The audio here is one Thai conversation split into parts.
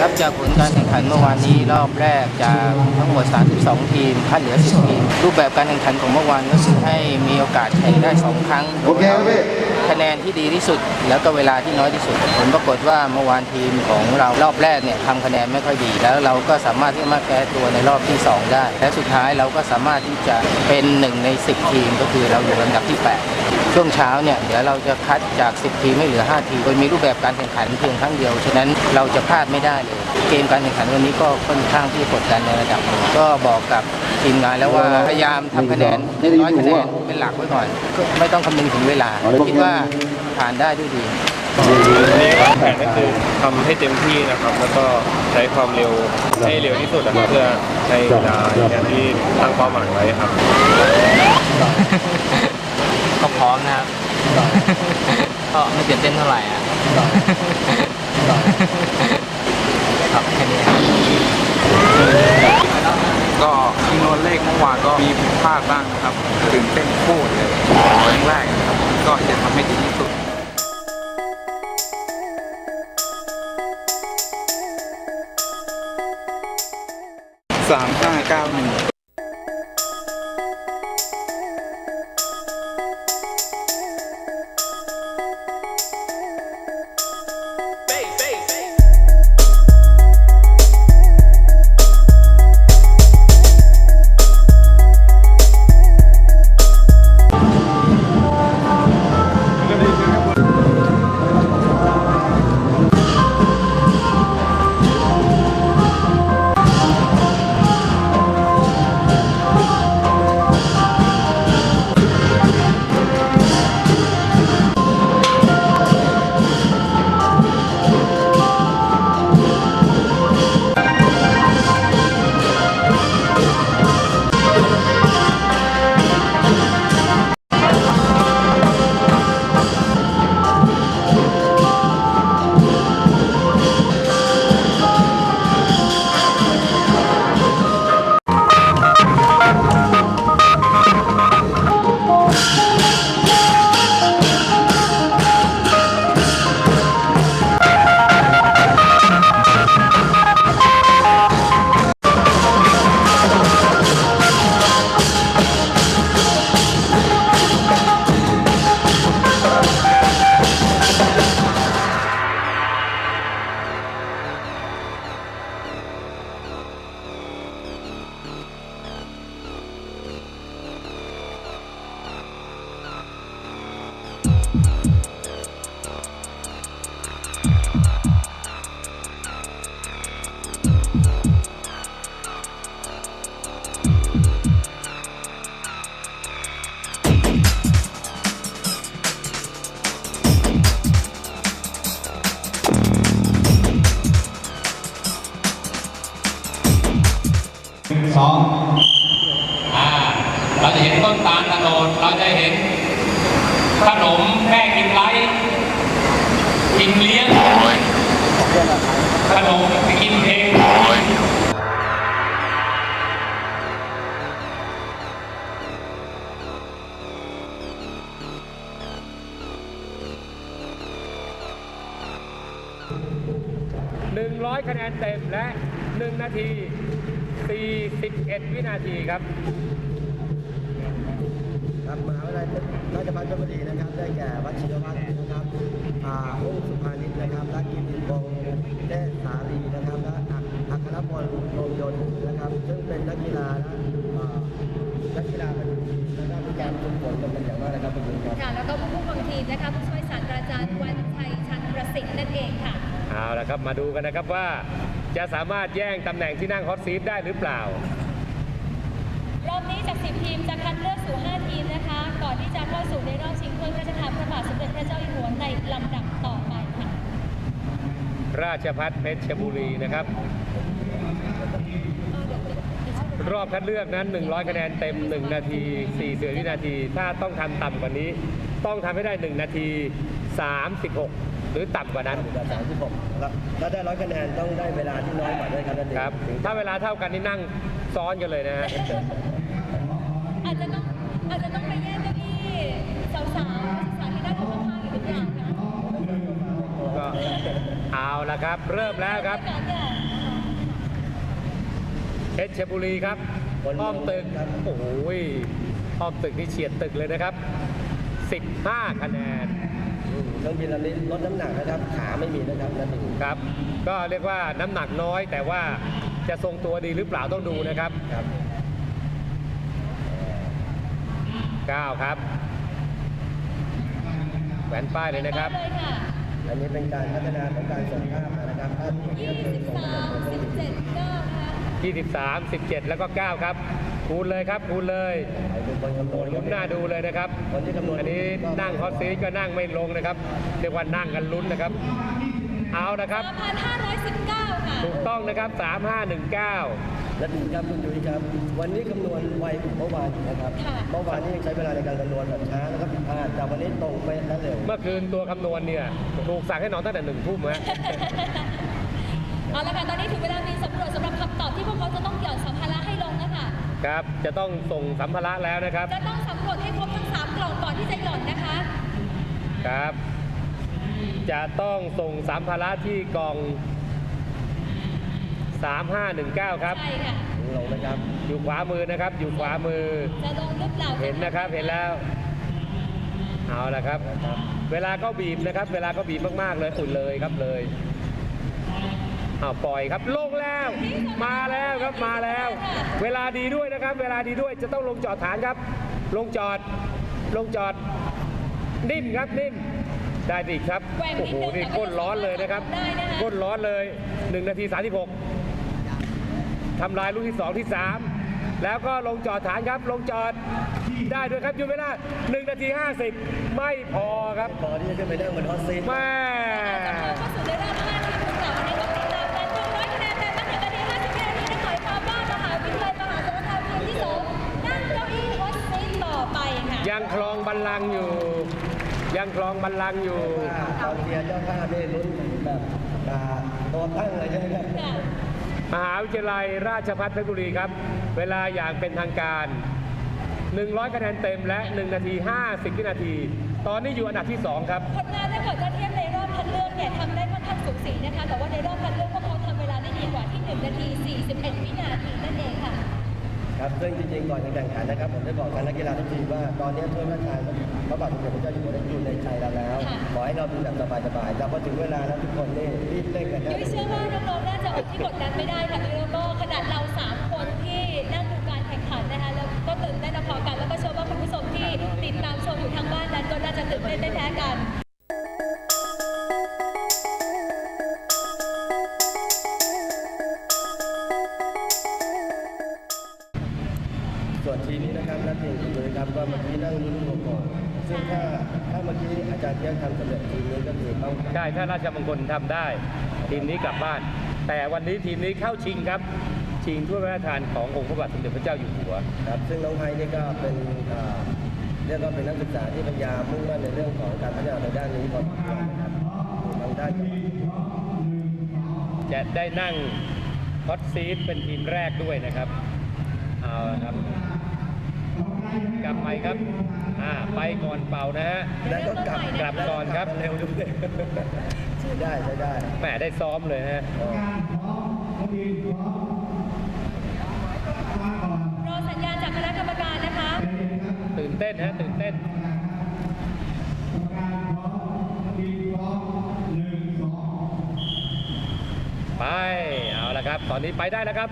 ครับจากผลการแข่งขันเมื่อวานนี้รอบแรกจากทั้งหมด 32 ทีมคัดเหลือ 10 ทีม รูปแบบการแข่งขันของเมื่อวานก็คือให้มีโอกาสแข่งได้ 2 ครั้งโอเคครับพี่ คะแนนที่ดีที่สุด แล้วก็เวลาที่น้อยที่สุด ผลปรากฏว่าเมื่อวานทีมของเรารอบแรกเนี่ยทำคะแนนไม่ค่อยดี แล้วเราก็สามารถที่จะมาแก้ตัวในรอบที่ 2 ได้ และสุดท้ายเราก็สามารถที่จะเป็นหนึ่งใน 10 ทีม ก็คือเราอยู่ลำดับที่ 8 ช่วงเช้าเนี่ยเดี๋ยวเราจะคัดจาก 10 ทีมให้เหลือ 5 ทีมโดยมีรูปแบบการแข่งขันเพียงครั้งเดียวฉะนั้นเราจะพลาดไม่ได้เลยเกมการแข่งขันวันนี้ก็ค่อนข้างที่จะกดดันในระดับหนึ่งก็บอกกับทีมงานแล้วว่าพยายามทำคะแนนน้อยคะแนนเป็นหลักไว้ก่อน ไม่ต้องคำนึงถึงเวลาคิดว่าผ่านได้ด้วยดี วันนี้วางแผนก็คือทำให้เต็มที่นะครับ แล้วก็ใช้ความเร็วให้เร็วที่สุดนะครับเพื่อให้เวลาอย่างที่ตั้งเป้าหมายไว้ครับ ก็พร้อมนะครับ ก็ไม่ตื่นเต้นเท่าไหร่อะครับแค่นี้ครับ ก็คำนวณเลขเมื่อวานก็มีผิดพลาดบ้างนะครับตื่นเต้นโคตรเลยครั้งแรกนะครับ ก็จะทำให้ดีที่สุดสามห้าเก้าหนึ่ง สองอ่าเราจะเห็นต้นตาลตะโนดเราจะเห็นขนมแม่กิมไลท์กิมเลี้ยงขนมกิมเพลง100 คะแนนเต็มและ 1 นาที 41 วินาทีครับครับมหาวิทยาลัยราชภัฏชลบุรีนะครับ ได้แก่วัชิรวัฒน์นะครับอ่าองค์สุภานิชนะครับและกิตติพงษ์เดชสาลีนะครับและอักอัครพลโรมยนต์นะครับ ซึ่งเป็นนักกีฬาและอ่านักกีฬาเป็นนะครับมีการฝึกฝนกันเป็นอย่างมากนะครับคุณผู้ชมครับค่ะแล้วก็ผู้ควบคุมทีมนะคะผู้ช่วยศาสตราจารย์วันชัยชันประสิทธิ์นั่นเองค่ะเอาละครับมาดูกันนะครับว่า จะสามารถแย่งตำแหน่งที่นั่งฮอตซีทได้หรือเปล่า รอบนี้จาก 10 ทีมจะคัดเลือกสู่ 5 ทีมนะคะ ก่อนที่จะเข้าสู่ในรอบชิงถ้วยพระราชทานพระบาทสมเด็จพระเจ้าอยู่หัวในลำดับต่อไปค่ะ ราชพัฒเพชรบุรีนะครับ รอบคัดเลือกนั้น 100 คะแนนเต็ม 1 นาที40วินาที ถ้าต้องทำต่ำกว่านี้ ต้องทำให้ได้ 1 นาที 36 หรือต่ำกว่านั้นสามสิบหกแล้วถ้าได้ร้อยคะแนนต้องได้เวลาที่น้อยกว่าด้วยครับนั่นเองครับ ถ้าเวลาเท่ากันนี่นั่งซ้อนกันเลยนะฮะอันอาจจะต้องอาจจะต้องไปแย่งเก้าอี้สาวๆสาวๆที่นั่งอยู่ข้างๆอีกหรือเปล่าคะก็เอาละครับ เริ่มแล้วครับบรรยากาศเนี่ยเพชรชบุรีครับอ้อมตึกโอ้โหยอ้อมตึกนี่เฉียดตึกเลยนะครับ 15 คะแนนอืม เครื่องบินลำนี้ลดน้ำหนักนะครับ ขาไม่มีนะครับนั่นเองครับ ก็เรียกว่าน้ำหนักน้อย แต่ว่าจะทรงตัวดีหรือเปล่าต้องดูนะครับครับ9ครับแหวนป้ายเลยนะครับ เลยค่ะอันนี้เป็นการพัฒนาของการส่งภาพนะครับภาพที่วันนี้เราเคยส่งมาจากตัวเครื่องบิน23 17 9นะคะ 23 17 แล้วก็ 9 ครับ คูณเลยครับคูณเลยใครเป็นคนคำนวณลุ้นหน้าดูเลยนะครับคนที่คำนวณอันนี้นั่งฮอตซีทก็นั่งไม่ลงนะครับเรียกว่านั่งกันลุ้นนะครับ เอานะครับ3,519ค่ะถูกต้องนะครับ 3519และดีครับคุณยุ้ยครับ วันนี้คำนวณไวกว่าเมื่อวานอีกนะครับค่ะเมื่อวานนี้ยังใช้เวลาในการคำนวณแบบช้าแล้วก็ผิดพลาดแต่วันนี้ตรงไปะและเร็วเมื่อคืนตัวคำนวณเนี่ยถูกสั่งให้นอนตั้งแต่หนึ่งทุ่มฮะเอาละค่ะตอนนี้ถึงเวลามีสำรวจสำหรับคำตอบที่พวกเขาจะต้องหย่อนสัม ค่ะครับ จะต้องส่งสัมภาระแล้วนะครับ จะต้องสำรวจให้ครบทั้ง3กล่องก่อนที่จะหย่อนนะคะ ครับ จะต้องส่งสัมภาระที่กล่อง 3519 ครับใช่ค่ะ ลงนะครับ อยู่ขวามือนะครับ อยู่ขวามือ จะลงหรือเปล่าเห็นนะครับ เห็นแล้ว เอาละครับ เวลาก็บีบนะครับ เวลาก็บีบมากๆเลยอุ่นเลยครับเลยเอาปล่อยครับลงแล้ว มาแล้วครับมาแล้ว เวลาดีด้วยนะครับ เวลาดีด้วยจะต้องลงจอดฐานครับ ลงจอดลงจอดนิ่มครับนิ่มได้ดีครับโอ้โหนี่ก้นร้อนเลยนะครับก้นร้อนเลย1นาที36ทำลายลูกที่2ที่ 3 แล้วก็ลงจอดฐานครับ ลงจอดได้ด้วยครับอยู่เวลา1นาที 50 ไม่พอครับพอที่จะขึ้นไปนั่งบนฮอตซีทแม่ ยังคลองบัลลังก์อยู่ตอนเชียร์เจ้าภาพนี่ลุ้นแบบอ่าตัวตั้งเลยใช่ไหมครับค่ะมหาวิทยาลัยราชภัฏเพชรบุรีครับ เวลาอย่างเป็นทางการ 100 คะแนนเต็มและ 1 นาที 50 วินาที ตอนนี้อยู่อันดับที่ 2 ครับผลงานถ้าเกิดจะเทียบในรอบคัดเลือกเนี่ยทำได้ค่อนข้างสูสีนะคะ แต่ว่าในรอบคัดเลือกพวกเขาทำเวลาได้ดีกว่าที่ 1 นาที 41 วินาทีนั่นเองค่ะ ครับซึ่งจริงๆก่อนจะแข่งขันนะครับผมได้บอกทางนักกีฬาทุกทีมว่าตอนนี้ถ้วยพระราชทานพระบาทสมเด็จพระเจ้าอยู่หัวได้อยู่ในใจเราแล้วค่ะขอให้เราดูแบบสบายๆแต่พอถึงเวลาแล้วทุกคนนี่รีบเร่งกันนะ ยุ้ยเชื่อว่าน้องๆน่าจะอดที่กดดันไม่ได้ค่ะแล้วก็ขนาดเรา3คนที่นั่ คือต้องใช่ถ้าราชมงคลทำได้ ทีมนี้กลับบ้าน แต่วันนี้ทีมนี้เข้าชิงครับชิงถ้วยพระราชทานขององค์พระบาทสมเด็จพระเจ้าอยู่หัวครับซึ่งน้องไทยนี่ก็เป็นอ่าเรียกว่าเป็นนักศึกษาที่พยายามมุ่งมั่นในเรื่องของการพัฒนาในด้านนี้พอสมควรนะครับทางด้านจะได้นั่งฮอตซีทเป็นทีมแรกด้วยนะครับเอาละครับกลับไปครับ อ่าไปก่อนเป่านะฮะ แล้วก็กลับกลับก่อนครับ เร็วด้วยใช้ได้ใช้ได้แหมได้ซ้อมเลยฮะรอสัญญาณจากคณะกรรมการนะคะตื่นเต้นฮะ ตื่นเต้นไป เอาละครับ ตอนนี้ไปได้แล้วครับ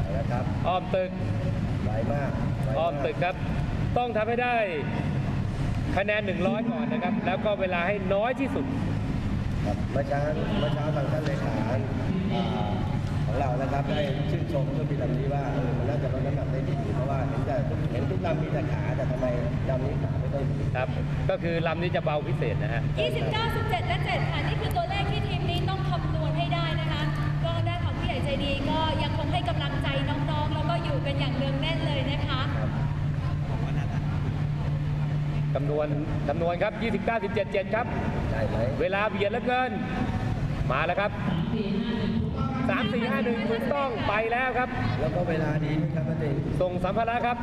เอาละครับ อ้อมตึก ไวมากไวากอ้อมตึกครับ ต้องทำให้ได้คะแนน 100 ก่อนนะครับ แล้วก็เวลาให้น้อยที่สุด ครับเมื่อเช้าเมื่อเช้าทางท่านเลขาอ่าของเรานะครับได้ชื่นชมเครื่องบินลำนี้ว่าเออมันน่าจะลดน้ำหนักได้ดีเพราะว่าเห็นแต่เห็นทุกลำมีแต่ขาแต่ทำไมลำนี้ขาไม่ได้มีครับ ก็คือลำนี้จะเบาพิเศษนะฮะ 29 17 และ 7 ค่ะ นี่คือตัวเลขที่ทีมนี้ต้องคำนวณให้ได้นะคะ ก็ด้านของผู้ใหญ่ใจดีก็ยังคงให้กำลังใจน้องๆ แล้วก็อยู่กันอย่างเนืองแน่นเลยนะคะ คำนวณคำนวณครับ 29 17 7 ครับ ได้ไหมเวลาเบียดเหลือเกิน มาแล้วครับ 3 4 5 1ถูกต้องไปแล้วครับ แล้วก็เวลาดีด้วยครับป้าติ๋งส่งสัมภาระครับ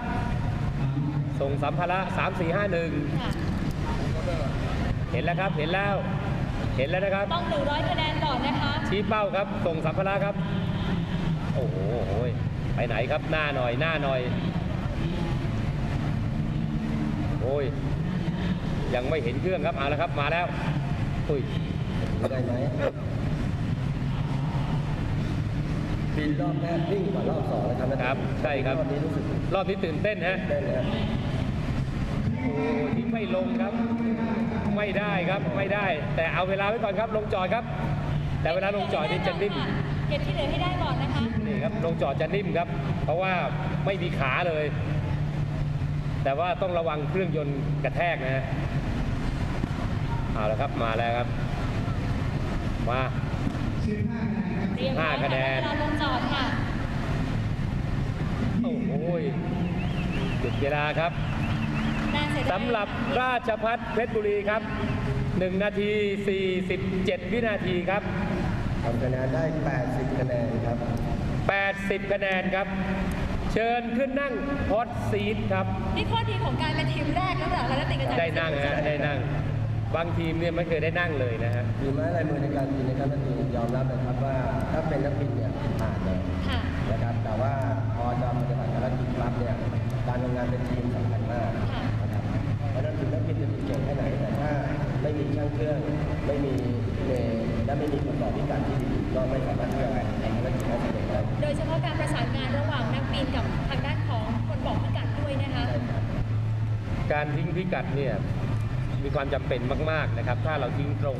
ส่งสัมภาระสามสี่ห้าหนึ่งค่ะเห็นแล้วครับเห็นแล้ว เห็นแล้วนะครับ ต้อง 100 คะแนนก่อนนะคะ ชี้เป้าครับ ส่งสัมภาระครับ โอ้โหโอ้ยไปไหนครับหน้าหน่อยหน้าหน่อย โอ้ย ยังไม่เห็นเครื่องครับเอาละครับมาแล้วอุ้ยได้ไหมบินรอบแรกนิ่งกว่ารอบสองนะครับครับใช่ครับรอบนี้รู้สึกรอบนี้ตื่นเต้นฮะเต้นนะครับโอ้ทิ้งไม่ลงครับ ไม่ได้ครับไม่ได้ แต่เอาเวลาไว้ก่อนครับลงจอดครับ แต่เวลาลงจอดนี่จะนิ่มเก็บที่เหลือให้ได้ก่อนนะคะนี่ครับลงจอดจะนิ่มครับ เพราะว่าไม่มีขาเลย แต่ว่าต้องระวังเครื่องยนต์กระแทกนะฮะเอาละครับมาแล้วครับ มาเตรียมพร้อมห้าคะแนนเวลาลงจอดค่ะ โอ้โหหยุดเวลาครับน่าเสียดายสำหรับราชพัฒเพชรบุรีครับ 1 นาที 47 วินาทีครับ ทำคะแนนได้ 80 คะแนนครับ 80 คะแนนครับ เชิญขึ้นนั่งฮอตซีทครับ นี่ข้อดีของการเป็นทีมแรกหรือเปล่าคะนักเตะกระจายได้นั่งฮะได้นั่ง บางทีมเนี่ยไม่เคยได้นั่งเลยนะฮะ มีไม้ลายมือในการบินนะครับนักบินยอมรับนะครับว่าถ้าเป็นนักบินเนี่ยผ่า การทิ้งพิกัดเนี่ยมีความจำเป็นมากๆนะครับ ถ้าเราทิ้งตรง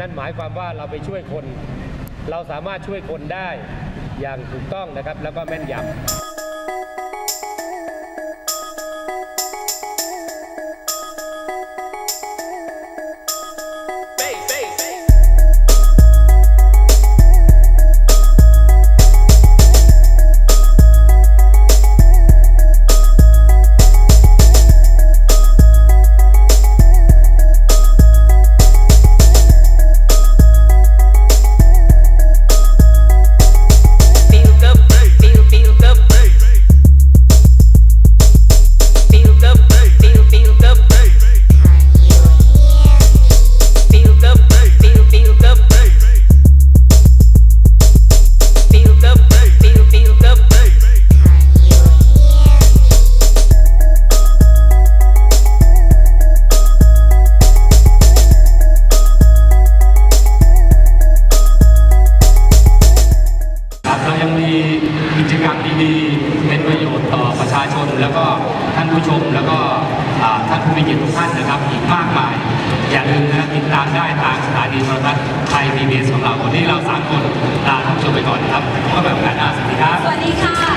นั่นหมายความว่าเราไปช่วยคน เราสามารถช่วยคนได้อย่างถูกต้องนะครับ แล้วก็แม่นยำ สของเราวันนี้เราสามคนลาท่านผู้ชมไปก่อนนะครับพบกันใหม่โอกาสหน้าสวัสดีครับ สวัสดีค่ะ